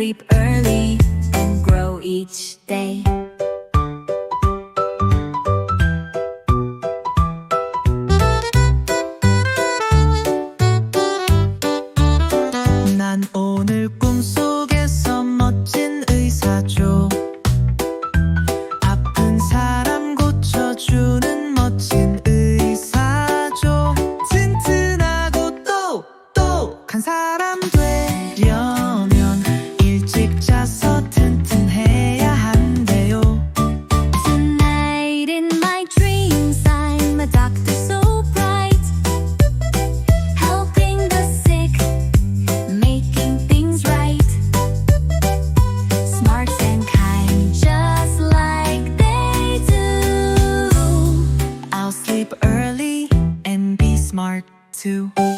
sleep early and grow each day. to.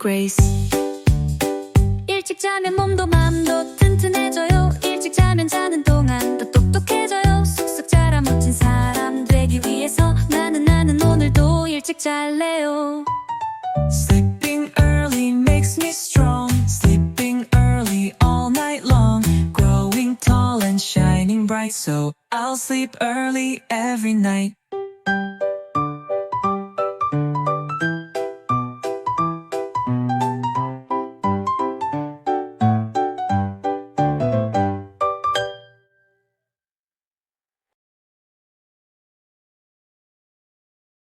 Grace 일찍 자면 몸도 마음도 튼튼해져요 일찍 자면 자는 동안 더 똑똑해져요 쑥쑥 자라 멋진 사람 되기 위해서 나는 나는 오늘도 일찍 잘래요 Sleeping early makes me strong Sleeping early all night long Growing tall and shining bright So I'll sleep early every night